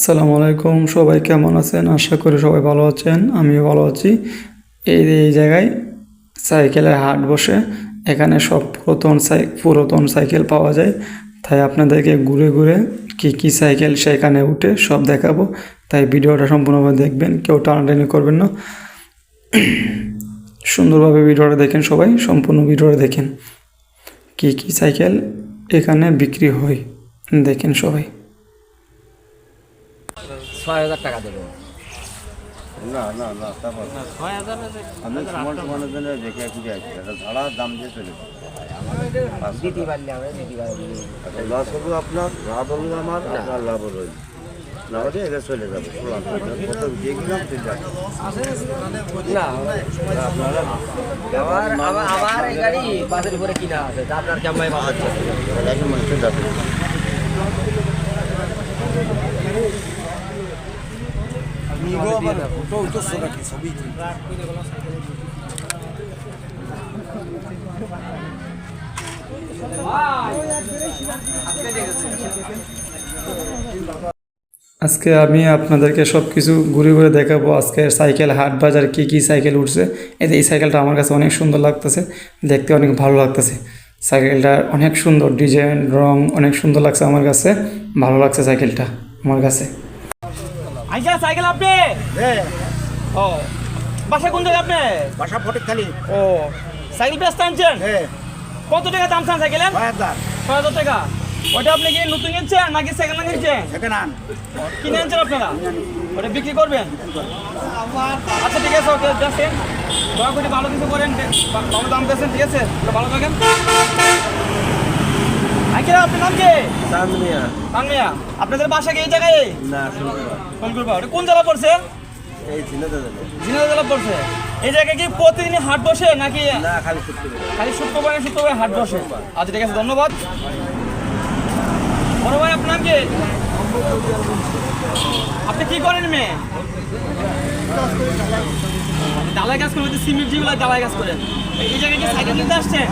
আসসালামু আলাইকুম, সবাই কেমন আছেন? আশা করি সবাই ভালো আছেন, আমিও ভালো আছি। এই এই জায়গায় সাইকেলের হাট বসে, এখানে সব পুরাতন সাই পুরাতন সাইকেল পাওয়া যায়। তাই আপনাদেরকে ঘুরে ঘুরে কি কি সাইকেল সেখানে উঠে সব দেখাবো। তাই ভিডিওটা সম্পূর্ণভাবে দেখবেন, কেউ টানাটানি করবেন না। সুন্দরভাবে ভিডিওটা দেখেন সবাই, সম্পূর্ণ ভিডিওটা দেখেন। কি কি সাইকেল এখানে বিক্রি হয়, দেখেন সবাই। ছয় হাজার টাকা দেবো না না না তা ছয় হাজার আমি সমান সমানের জন্য আসছি। এটা ঝাড়া দাম দিয়ে চলে যাবে। দিতে পারলে আমরা দিতে পারব। লস হলো আপনার লাভ হলো আমার আপনার লাভ হলো। না হলে এটা চলে যাবে। না। আপনারা আবার আবার আবার এই গাড়ি বাসের উপরে কিনা আছে। তা আপনার কেমন আজকে আমি আপনাদেরকে সব কিছু ঘুরে ঘুরে দেখাবো। আজকে সাইকেল হাট বাজার কী কী সাইকেল উঠছে। এতে এই সাইকেলটা আমার কাছে অনেক সুন্দর লাগতেছে দেখতে অনেক ভালো লাগতেছে। সাইকেলটা অনেক সুন্দর ডিজাইন রং অনেক সুন্দর লাগছে আমার কাছে। ভালো লাগছে সাইকেলটা আমার কাছে। আইসা সাইকেল আপনি? ও বাসা কোন জায়গায় আপনি? বাসা ফটিক খালি ও সাইকেল ব্যস্ত আনছেন? হ্যাঁ। কত টাকা দাম চান সাইকেলের? ছয় হাজার। ছয় হাজার টাকা। ওটা আপনি কি নতুন কিনছেন নাকি সেকেন্ড হ্যান্ড কিনছেন? সেকেন্ড হ্যান্ড কিনে আনছেন আপনারা? ওটা বিক্রি করবেন? আচ্ছা ঠিক আছে ওকে দেখেন দয়া করে ভালো কিছু করেন ভালো দাম পেয়েছেন ঠিক আছে? ভালো থাকেন। আইকে আপনার নাম কি? চাঁদমিয়া তানমিয়া। আপনাদের বাসা কি এই জায়গায়? না ফোন ওটা কোন জেলা পড়ছে? এই ঝিনাইদহ জেলা। পড়ছে। এই জায়গায় কি প্রতিদিনই হাট বসে নাকি? না খালি সত্যি খালি শুক্রবারে শুক্রবারে হাট বসে। আচ্ছা ঠিক আছে ধন্যবাদ। বড় ভাই আপনার নাম কি? আপনি কি করেন মেয়ে? ডালাই কাজ করেন সিমেন্ট যেগুলো ডালাই কাজ করেন এই জায়গায় কি সাইকেল কিনতে আসছেন?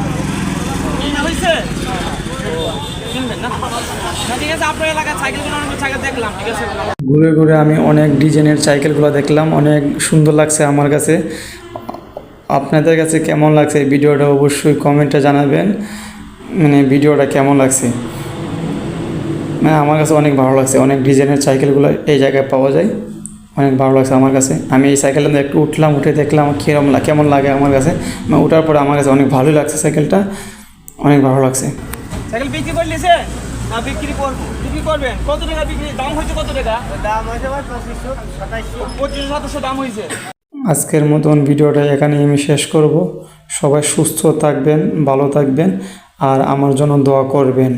কিনা হয়েছে? ঘুরে ঘুরে আমি অনেক ডিজাইনের সাইকেলগুলো দেখলাম, অনেক সুন্দর লাগছে আমার কাছে। আপনাদের কাছে কেমন লাগছে ভিডিওটা অবশ্যই কমেন্টে জানাবেন। মানে ভিডিওটা কেমন লাগছে? মানে আমার কাছে অনেক ভালো লাগছে, অনেক ডিজাইনের সাইকেলগুলো এই জায়গায় পাওয়া যায়। অনেক ভালো লাগছে আমার কাছে। আমি এই সাইকেলটা একটু উঠলাম, উঠে দেখলাম কীরকম কেমন লাগে আমার কাছে। মানে ওঠার পরে আমার কাছে অনেক ভালোই লাগছে সাইকেলটা অনেক ভালো লাগছে। সাইকেল বিক্রি করে নিছে না বিক্রি করব। বিক্রি করবেন? কত টাকা বিক্রি? দাম হয়েছে কত টাকা? দাম হয়েছে ভাই পঁচিশশো সাতাইশশো পঁচিশশো সাতশো দাম হয়েছে। আজকের মতন ভিডিওটা এখানে আমি শেষ করব। সবাই সুস্থ থাকবেন ভালো থাকবেন আর আমার জন্য দোয়া করবেন।